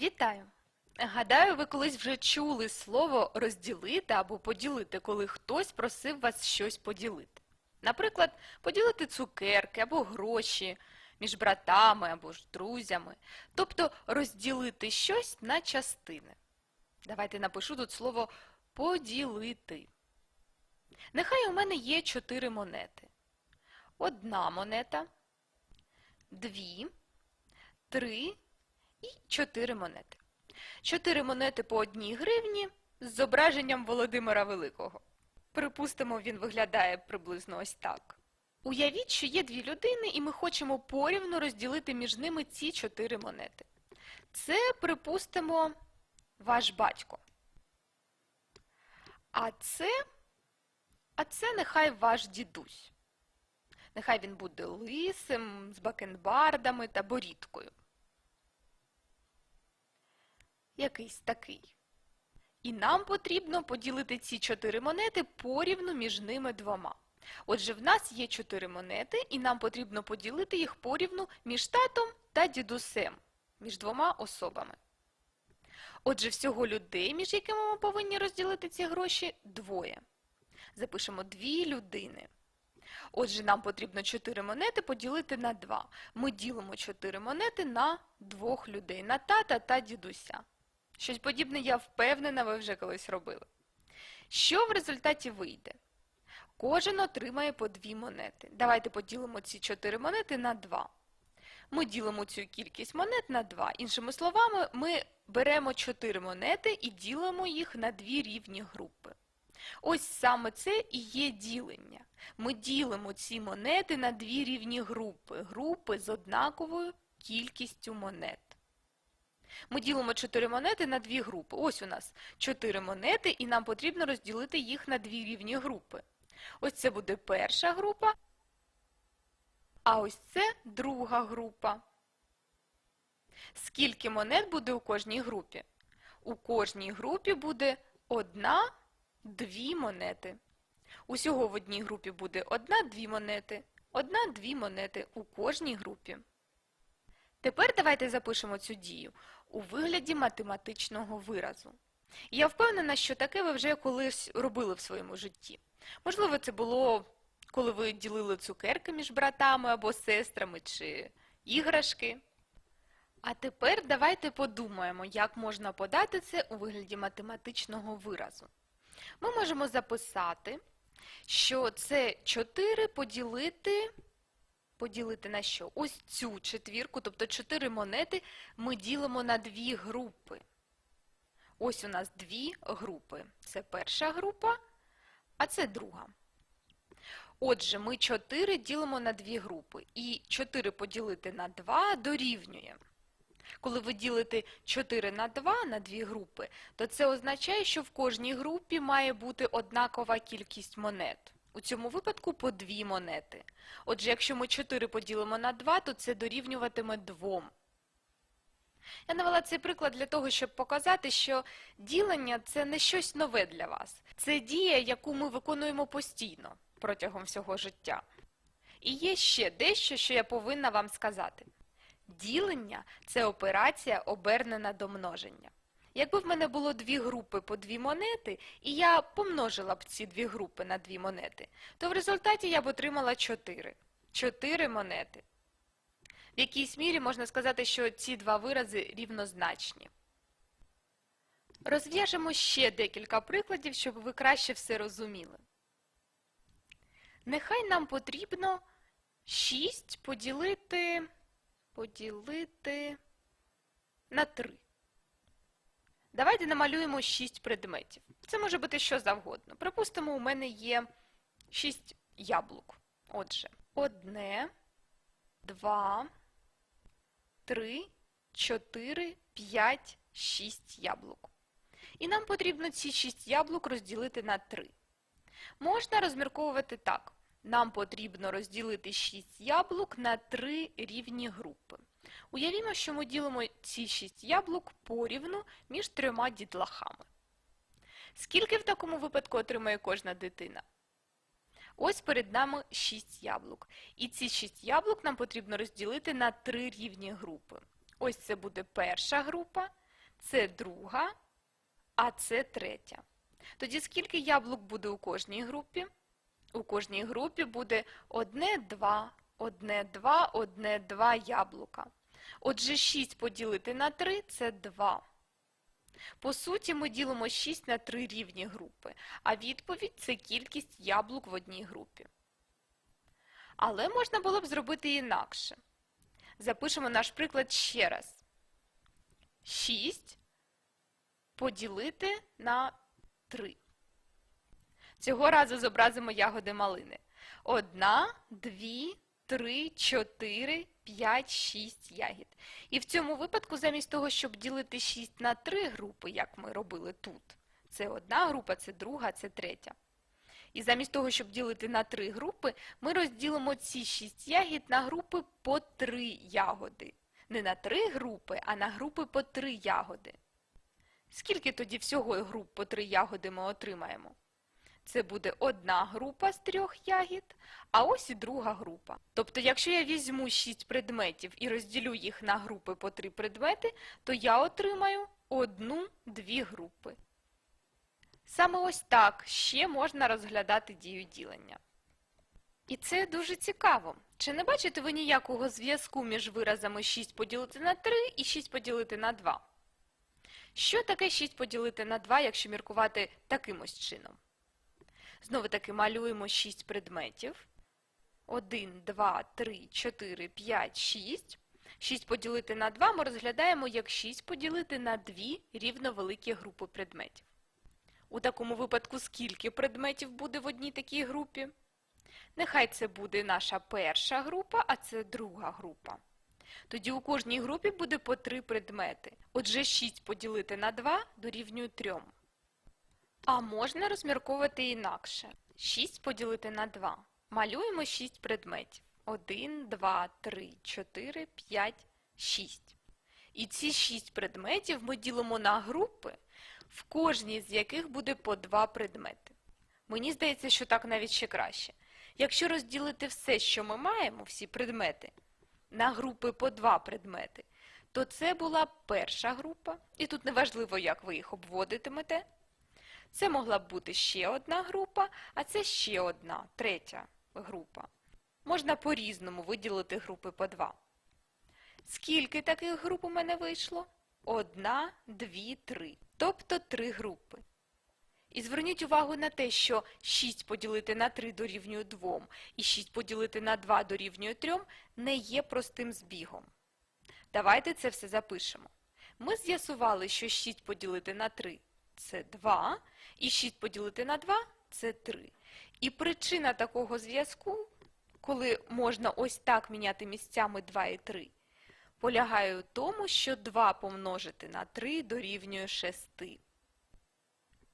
Вітаю! Гадаю, ви колись вже чули слово розділити або поділити, коли хтось просив вас щось поділити. Наприклад, поділити цукерки або гроші між братами або ж друзями. Тобто розділити щось на частини. Давайте напишу тут слово поділити. Нехай у мене є чотири монети. Одна монета, дві, три і чотири монети. Чотири монети по одній гривні з зображенням Володимира Великого. Припустимо, він виглядає приблизно ось так. Уявіть, що є дві людини, і ми хочемо порівну розділити між ними ці чотири монети. Це, припустимо, ваш батько. А це, а це нехай ваш дідусь. Нехай він буде лисим, з бакенбардами та борідкою якийсь такий. І нам потрібно поділити ці чотири монети порівну між ними двома. Отже, в нас є чотири монети, і нам потрібно поділити їх порівну між татом та дідусем, між двома особами. Отже, всього людей, між якими ми повинні розділити ці гроші, двоє. Запишемо дві людини. Отже, нам потрібно 4 монети поділити на 2. Ми ділимо 4 монети на двох людей, на тата та дідуся. Щось подібне, я впевнена, ви вже колись робили. Що в результаті вийде? Кожен отримає по 2 монети. Давайте поділимо ці 4 монети на 2. Ми ділимо цю кількість монет на 2. Іншими словами, ми беремо 4 монети і ділимо їх на дві рівні групи. Ось саме це і є ділення. Ми ділимо ці монети на дві рівні групи, групи з однаковою кількістю монет. Ми ділимо 4 монети на дві групи. Ось у нас 4 монети, і нам потрібно розділити їх на дві рівні групи. Ось це буде перша група, а ось це друга група. Скільки монет буде у кожній групі? У кожній групі буде одна дві монети. Усього в одній групі буде одна-дві монети, одна-дві монети у кожній групі. Тепер давайте запишемо цю дію у вигляді математичного виразу. Я впевнена, що таке ви вже колись робили в своєму житті. Можливо, це було, коли ви ділили цукерки між братами або сестрами чи іграшки. А тепер давайте подумаємо, як можна подати це у вигляді математичного виразу. Ми можемо записати, що це 4 поділити, поділити на що? Ось цю четвірку, тобто 4 монети ми ділимо на дві групи. Ось у нас дві групи. Це перша група, а це друга. Отже, ми 4 ділимо на дві групи. І 4 поділити на 2 дорівнює. Коли ви ділите 4 на 2 на дві групи, то це означає, що в кожній групі має бути однакова кількість монет. У цьому випадку по дві монети. Отже, якщо ми 4 поділимо на 2, то це дорівнюватиме 2. Я навела цей приклад для того, щоб показати, що ділення це не щось нове для вас. Це дія, яку ми виконуємо постійно протягом всього життя. І є ще дещо, що я повинна вам сказати. Ділення це операція обернена до множення. Якби в мене було дві групи по дві монети, і я помножила б ці дві групи на дві монети, то в результаті я б отримала 4. 4 монети. В якійсь мірі можна сказати, що ці два вирази рівнозначні. Розв'яжемо ще декілька прикладів, щоб ви краще все розуміли. Нехай нам потрібно 6 поділити поділити на 3. Давайте намалюємо 6 предметів. Це може бути що завгодно. Припустимо, у мене є 6 яблук. Отже, одне, два, три, чотири, п'ять, шість яблук. І нам потрібно ці 6 яблук розділити на 3. Можна розмірковувати так. Нам потрібно розділити 6 яблук на 3 рівні групи. Уявімо, що ми ділимо ці 6 яблук порівну між трьома дітлахами. Скільки в такому випадку отримає кожна дитина? Ось перед нами 6 яблук. І ці 6 яблук нам потрібно розділити на 3 рівні групи. Ось це буде перша група, це друга, а це третя. Тоді скільки яблук буде у кожній групі? У кожній групі буде одне, два, одне, два, одне, два яблука. Отже, 6 поділити на 3 – це 2. По суті, ми ділимо 6 на 3 рівні групи, а відповідь – це кількість яблук в одній групі. Але можна було б зробити інакше. Запишемо наш приклад ще раз. 6 поділити на 3. Цього разу зобразимо ягоди малини. Одна, дві, три, чотири, п'ять, шість ягід. І в цьому випадку, замість того, щоб ділити 6 на 3 групи, як ми робили тут, це одна група, це друга, це третя. І замість того, щоб ділити на 3 групи, ми розділимо ці 6 ягід на групи по 3 ягоди. Не на 3 групи, а на групи по 3 ягоди. Скільки тоді всього груп по 3 ягоди ми отримаємо? Це буде одна група з трьох ягід, а ось і друга група. Тобто, якщо я візьму 6 предметів і розділю їх на групи по 3 предмети, то я отримаю одну-дві групи. Саме ось так ще можна розглядати дію ділення. І це дуже цікаво. Чи не бачите ви ніякого зв'язку між виразами 6 поділити на 3 і 6 поділити на 2? Що таке 6 поділити на 2, якщо міркувати таким ось чином? Знову таки малюємо 6 предметів. 1, 2, 3, 4, 5, 6. 6 поділити на 2 ми розглядаємо як 6 поділити на 2 рівновеликі групи предметів. У такому випадку скільки предметів буде в одній такій групі? Нехай це буде наша перша група, а це друга група. Тоді у кожній групі буде по 3 предмети. Отже, 6 поділити на 2 дорівнює 3. А можна розмірковувати інакше. 6 поділити на 2. Малюємо 6 предметів. 1, 2, 3, 4, 5, 6. І ці 6 предметів ми ділимо на групи, в кожній з яких буде по 2 предмети. Мені здається, що так навіть ще краще. Якщо розділити все, що ми маємо, всі предмети, на групи по 2 предмети, то це була перша група, і тут неважливо, як ви їх обводитимете. Це могла б бути ще одна група, а це ще одна, третя група. Можна по-різному виділити групи по два. Скільки таких груп у мене вийшло? Одна, дві, три. Тобто три групи. І зверніть увагу на те, що 6 поділити на 3 дорівнює 2 і 6 поділити на 2 дорівнює 3 не є простим збігом. Давайте це все запишемо. Ми з'ясували, що 6 поділити на 3 – це 2, і 6 поділити на 2 – це 3. І причина такого зв'язку, коли можна ось так міняти місцями 2 і 3, полягає у тому, що 2 помножити на 3 дорівнює 6.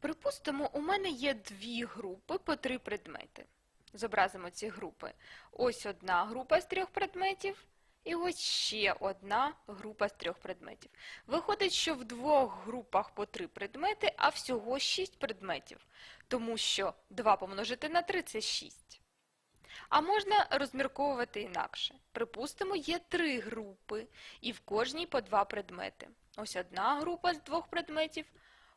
Припустимо, у мене є дві групи по три предмети. Зобразимо ці групи. Ось одна група з трьох предметів, і ось ще одна група з трьох предметів. Виходить, що в двох групах по три предмети, а всього шість предметів, тому що 2 помножити на 3 – це 6. А можна розмірковувати інакше. Припустимо, є три групи, і в кожній по два предмети. Ось одна група з двох предметів,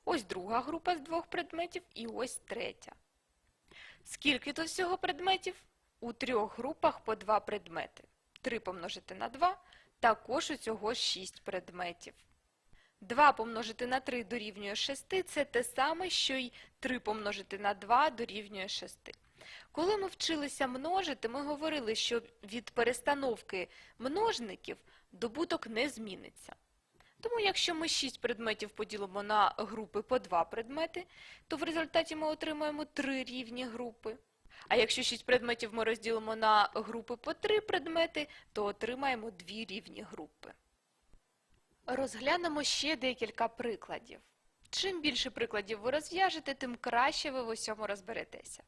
ось друга група з двох предметів і ось третя. Скільки тут всього предметів? У трьох групах по два предмети. 3 помножити на 2 також усього 6 предметів. 2 помножити на 3 дорівнює 6 – це те саме, що й 3 помножити на 2 дорівнює 6. Коли ми вчилися множити, ми говорили, що від перестановки множників добуток не зміниться. Тому якщо ми 6 предметів поділимо на групи по 2 предмети, то в результаті ми отримаємо 3 рівні групи. А якщо 6 предметів ми розділимо на групи по 3 предмети, то отримаємо 2 рівні групи. Розглянемо ще декілька прикладів. Чим більше прикладів ви розв'яжете, тим краще ви в усьому розберетеся.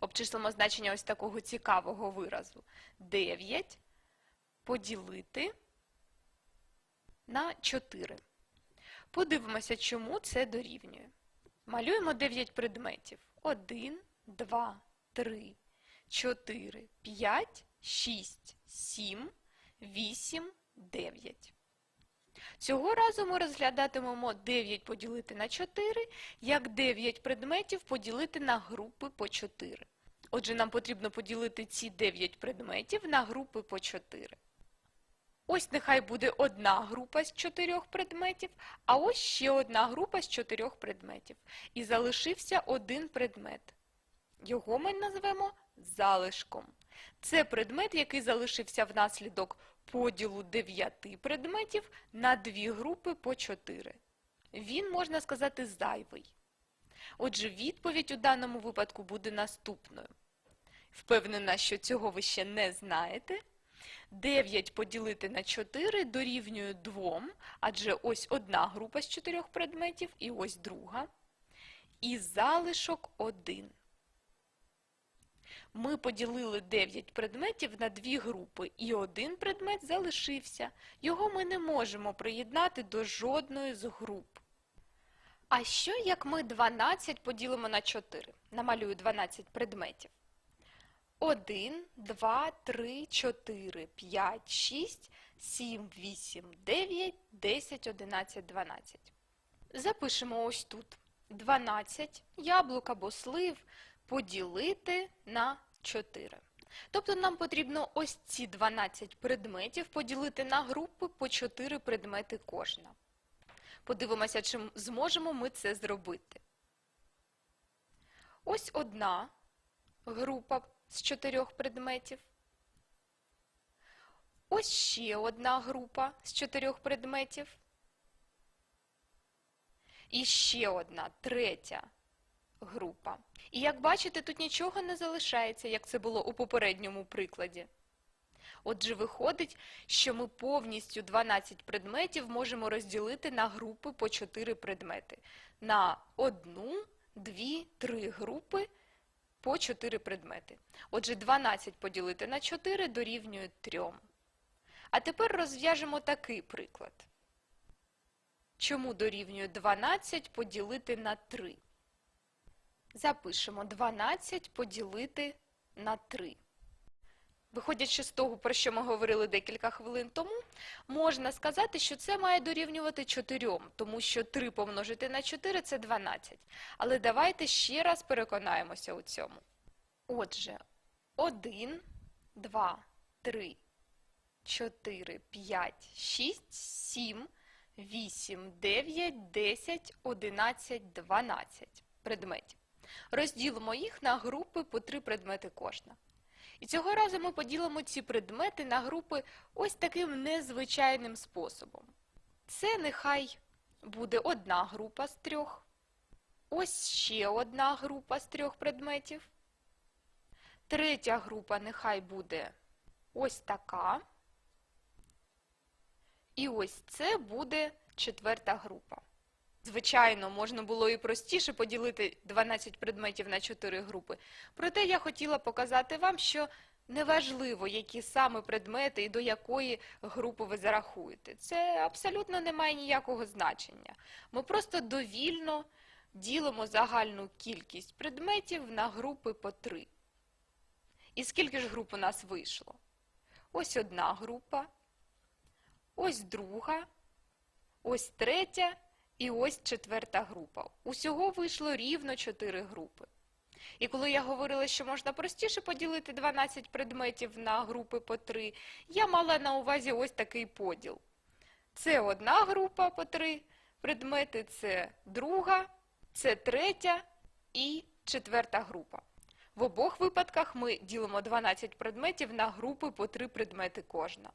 Обчислимо значення ось такого цікавого виразу. 9 поділити на 4. Подивимося, чому це дорівнює. Малюємо 9 предметів. 1, 2, 3, 4, 5, 6, 7, 8, 9. Цього разу ми розглядатимемо 9 поділити на 4, як 9 предметів поділити на групи по 4. Отже, нам потрібно поділити ці 9 предметів на групи по 4. Ось нехай буде одна група з чотирьох предметів, а ось ще одна група з чотирьох предметів. І залишився один предмет. Його ми назвемо залишком. Це предмет, який залишився внаслідок поділу дев'яти предметів на дві групи по чотири. Він, можна сказати, зайвий. Отже, відповідь у даному випадку буде наступною. Впевнена, що цього ви ще не знаєте. 9 поділити на 4 дорівнює 2, адже ось одна група з чотирьох предметів і ось друга. І залишок 1. Ми поділили 9 предметів на дві групи, і один предмет залишився. Його ми не можемо приєднати до жодної з груп. А що, як ми 12 поділимо на 4? Намалюю 12 предметів. 1, 2, 3, 4, 5, 6, 7, 8, 9, 10, 11, 12. Запишемо ось тут 12 яблук або слив поділити на 4. Тобто нам потрібно ось ці 12 предметів поділити на групи по 4 предмети кожна. Подивимося, чи зможемо ми це зробити. Ось одна група з чотирьох предметів. Ось ще одна група з чотирьох предметів. І ще одна третя група. І як бачите, тут нічого не залишається, як це було у попередньому прикладі. Отже, виходить, що ми повністю 12 предметів можемо розділити на групи по 4 предмети. На одну, дві, три групи по 4 предмети. Отже, 12 поділити на 4 дорівнює 3. А тепер розв'яжемо такий приклад. Чому дорівнює 12 поділити на 3? Запишемо 12 поділити на 3. Виходячи з того, про що ми говорили декілька хвилин тому, можна сказати, що це має дорівнювати 4, тому що 3 помножити на 4 – це 12. Але давайте ще раз переконаємося у цьому. Отже, 1, 2, 3, 4, 5, 6, 7, 8, 9, 10, 11, 12 предметів. Розділимо їх на групи по 3 предмети кожна. І цього разу ми поділимо ці предмети на групи ось таким незвичайним способом. Це нехай буде одна група з трьох, ось ще одна група з трьох предметів. Третя група нехай буде ось така. І ось це буде четверта група. Звичайно, можна було і простіше поділити 12 предметів на 4 групи. Проте я хотіла показати вам, що неважливо, які саме предмети і до якої групи ви зарахуєте. Це абсолютно не має ніякого значення. Ми просто довільно ділимо загальну кількість предметів на групи по 3. І скільки ж груп у нас вийшло? Ось одна група, ось друга, ось третя і ось четверта група. Усього вийшло рівно 4 групи. І коли я говорила, що можна простіше поділити 12 предметів на групи по 3, я мала на увазі ось такий поділ. Це одна група по 3 предмети, це друга, це третя і четверта група. В обох випадках ми ділимо 12 предметів на групи по 3 предмети кожна.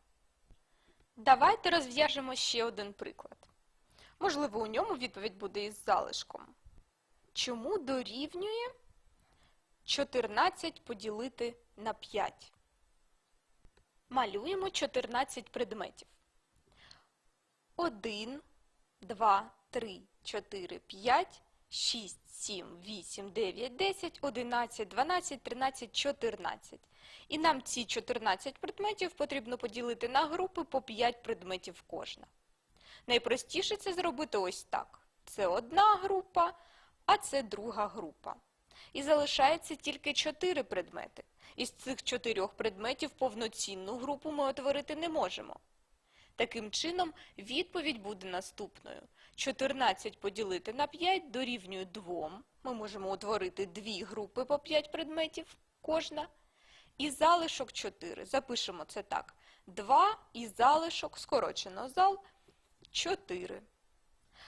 Давайте розв'яжемо ще один приклад. Можливо, у ньому відповідь буде із залишком. Чому дорівнює 14 поділити на 5? Малюємо 14 предметів. 1, 2, 3, 4, 5, 6, 7, 8, 9, 10, 11, 12, 13, 14. І нам ці 14 предметів потрібно поділити на групи по 5 предметів кожна. Найпростіше це зробити ось так. Це одна група, а це друга група. І залишається тільки 4 предмети. Із цих 4 предметів повноцінну групу ми утворити не можемо. Таким чином, відповідь буде наступною. 14 поділити на 5 дорівнює 2. Ми можемо утворити дві групи по 5 предметів кожна. І залишок 4. Запишемо це так. 2 і залишок, скорочено зал, 4.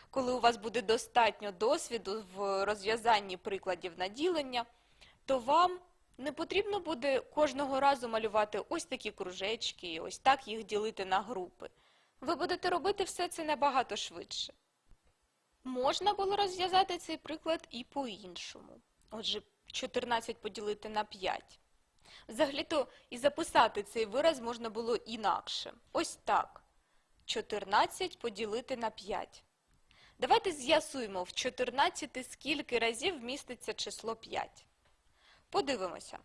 Коли у вас буде достатньо досвіду в розв'язанні прикладів наділення, то вам не потрібно буде кожного разу малювати ось такі кружечки, і ось так їх ділити на групи. Ви будете робити все це набагато швидше. Можна було розв'язати цей приклад і по-іншому. Отже, 14 поділити на 5. Взагалі-то і записати цей вираз можна було інакше. Ось так. 14 поділити на 5. Давайте з'ясуємо, в 14 скільки разів вміститься число 5. Подивимося.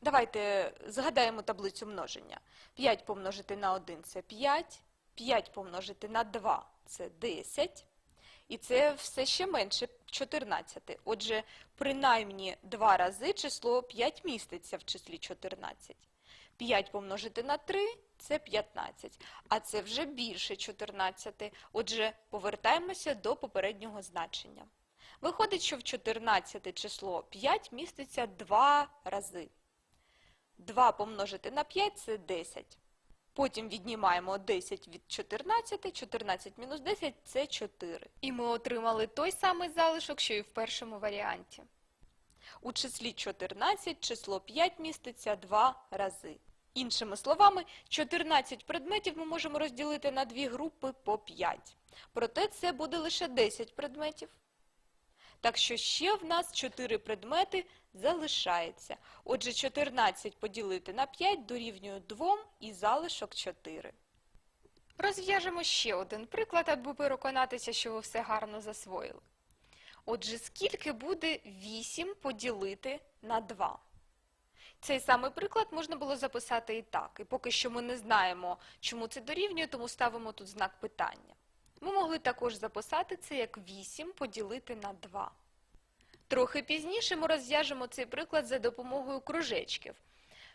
Давайте згадаємо таблицю множення. 5 помножити на 1 – це 5, 5 помножити на 2 – це 10, і це все ще менше 14. Отже, принаймні два рази число 5 міститься в числі 14. 5 помножити на 3 – це 15, а це вже більше 14. Отже, повертаємося до попереднього значення. Виходить, що в 14 число 5 міститься 2 рази. 2 помножити на 5 – це 10. Потім віднімаємо 10 від 14, 14 мінус 10 – це 4. І ми отримали той самий залишок, що і в першому варіанті. У числі 14 число 5 міститься 2 рази. Іншими словами, 14 предметів ми можемо розділити на дві групи по 5. Проте це буде лише 10 предметів. Так що ще в нас 4 предмети залишається. Отже, 14 поділити на 5 дорівнює 2 і залишок 4. Розв'яжемо ще один приклад, аби переконатися, що ви все гарно засвоїли. Отже, скільки буде 8 поділити на 2? Цей самий приклад можна було записати і так. І поки що ми не знаємо, чому це дорівнює, тому ставимо тут знак питання. Ми могли також записати це як 8 поділити на 2. Трохи пізніше ми розв'яжемо цей приклад за допомогою кружечків.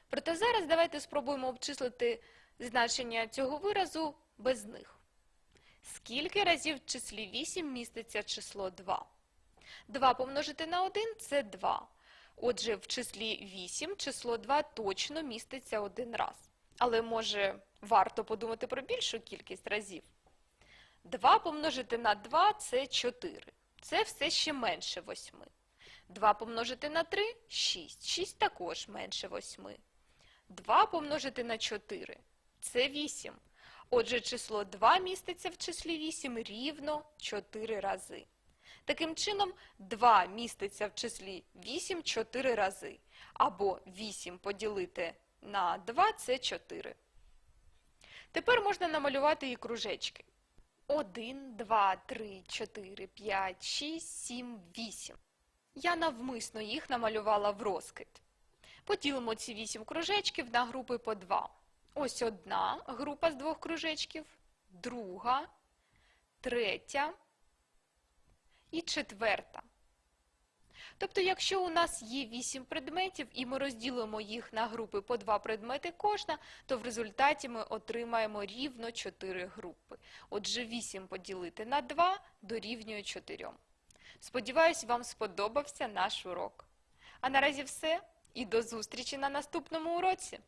Проте зараз давайте спробуємо обчислити значення цього виразу без них. Скільки разів в числі 8 міститься число 2? 2 помножити на 1 – це 2. Отже, в числі 8 число 2 точно міститься один раз. Але, може, варто подумати про більшу кількість разів? 2 помножити на 2 – це 4. Це все ще менше 8. 2 помножити на 3 – 6. 6 також менше 8. 2 помножити на 4 – це 8. Отже, число 2 міститься в числі 8 рівно 4 рази. Таким чином, 2 міститься в числі 8 4 рази. Або 8 поділити на 2 – це 4. Тепер можна намалювати і кружечки. 1, 2, 3, 4, 5, 6, 7, 8. Я навмисно їх намалювала в розкид. Поділимо ці 8 кружечків на групи по 2. Ось одна група з двох кружечків, друга, третя і четверта. Тобто, якщо у нас є 8 предметів і ми розділимо їх на групи по 2 предмети кожна, то в результаті ми отримаємо рівно 4 групи. Отже, 8 поділити на 2 дорівнює 4. Сподіваюсь, вам сподобався наш урок. А наразі все і до зустрічі на наступному уроці!